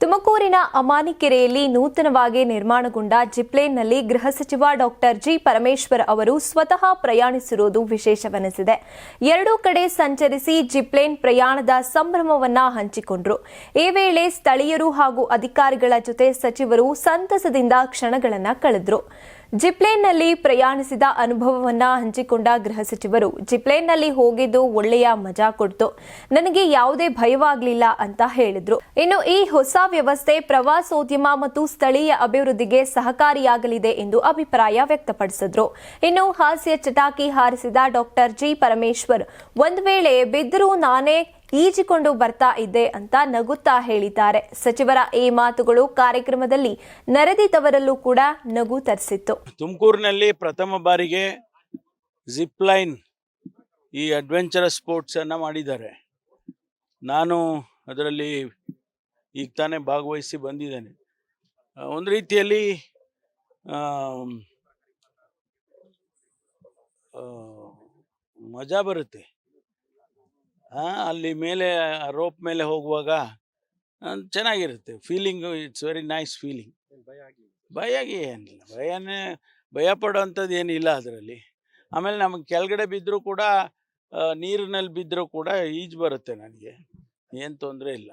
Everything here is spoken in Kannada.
ತುಮಕೂರಿನ ಅಮಾನಿಕೆರೆಯಲ್ಲಿ ನೂತನವಾಗಿ ನಿರ್ಮಾಣಗೊಂಡ ಜಿಪ್ಲೇನ್ನಲ್ಲಿ ಗೃಹ ಸಚಿವ ಡಾಕ್ಟರ್ ಜಿ. ಪರಮೇಶ್ವರ್ ಅವರು ಸ್ವತಃ ಪ್ರಯಾಣಿಸಿರುವುದು ವಿಶೇಷವೆನಿಸಿದೆ. ಎರಡೂ ಕಡೆ ಸಂಚರಿಸಿ ಜಿಪ್ಲೇನ್ ಪ್ರಯಾಣದ ಸಂಭ್ರಮವನ್ನ ಹಂಚಿಕೊಂಡ್ರು. ಈ ವೇಳೆ ಸ್ಥಳೀಯರು ಹಾಗೂ ಅಧಿಕಾರಿಗಳ ಜೊತೆ ಸಚಿವರು ಸಂತಸದಿಂದ ಕ್ಷಣಗಳನ್ನು ಕಳೆದ್ರು. ಜಿಪ್ಲೇನ್ನಲ್ಲಿ ಪ್ರಯಾಣಿಸಿದ ಅನುಭವವನ್ನ ಹಂಚಿಕೊಂಡ ಗೃಹ ಸಚಿವರು, ಜಿಪ್ಲೇನ್ನಲ್ಲಿ ಹೋಗಿದ್ದು ಒಳ್ಳೆಯ ಮಜಾ ಕೊಡ್ತು. ನನಗೆ ಯಾವುದೇ ಭಯವಾಗಲಿಲ್ಲ ಅಂತ ಹೇಳಿದ್ರು. ಇನ್ನು ಈ ಹೊಸ ವ್ಯವಸ್ಥೆ ಪ್ರವಾಸೋದ್ಯಮ ಮತ್ತು ಸ್ಥಳೀಯ ಅಭಿವೃದ್ಧಿಗೆ ಸಹಕಾರಿಯಾಗಲಿದೆ ಎಂದು ಅಭಿಪ್ರಾಯ ವ್ಯಕ್ತಪಡಿಸಿದ್ರು. ಇನ್ನು ಹಾಸ್ಯ ಚಟಾಕಿ ಹಾರಿಸಿದ ಡಾಕ್ಟರ್ ಜಿ ಪರಮೇಶ್ವರ್, ಒಂದು ವೇಳೆ ಬಿದ್ದರೂ ನಾನೇ ಈಜಿಕೊಂಡು ಬರ್ತಾ ಇದ್ದೆ ಅಂತ ನಗುತ್ತಾ ಹೇಳಿದ್ದಾರೆ. ಸಚಿವರ ಈ ಮಾತುಗಳು ಕಾರ್ಯಕ್ರಮದಲ್ಲಿ ನರೆದಿದ್ದವರಲ್ಲೂ ಕೂಡ ನಗು ತರಿಸಿತ್ತು. ತುಮಕೂರಿನಲ್ಲಿ ಪ್ರಥಮ ಬಾರಿಗೆ ಜಿಪ್ ಲೈನ್ ಈ ಅಡ್ವೆಂಚರಸ್ ಅನ್ನ ಮಾಡಿದ್ದಾರೆ. ನಾನು ಅದರಲ್ಲಿ ಈಗ ತಾನೇ ಭಾಗವಹಿಸಿ ಬಂದಿದ್ದೇನೆ. ಒಂದು ರೀತಿಯಲ್ಲಿ ಮಜಾ ಬರುತ್ತೆ. ಅಲ್ಲಿ ಮೇಲೆ ರೋಪ್ ಮೇಲೆ ಹೋಗುವಾಗ ಚೆನ್ನಾಗಿರುತ್ತೆ. Feeling it's very nice feeling. ಭಯ ಆಗಿ ಏನಿಲ್ಲ. ಭಯನೇ ಭಯ ಪಡೋವಂಥದ್ದು ಏನಿಲ್ಲ ಅದರಲ್ಲಿ. ಆಮೇಲೆ ನಮಗೆ ಕೆಳಗಡೆ ಬಿದ್ದರೂ ಕೂಡ ನೀರಿನಲ್ಲಿ ಬಿದ್ದರೂ ಕೂಡ ಈಜು ಬರುತ್ತೆ ನನಗೆ. ಏನು ತೊಂದರೆ ಇಲ್ಲ.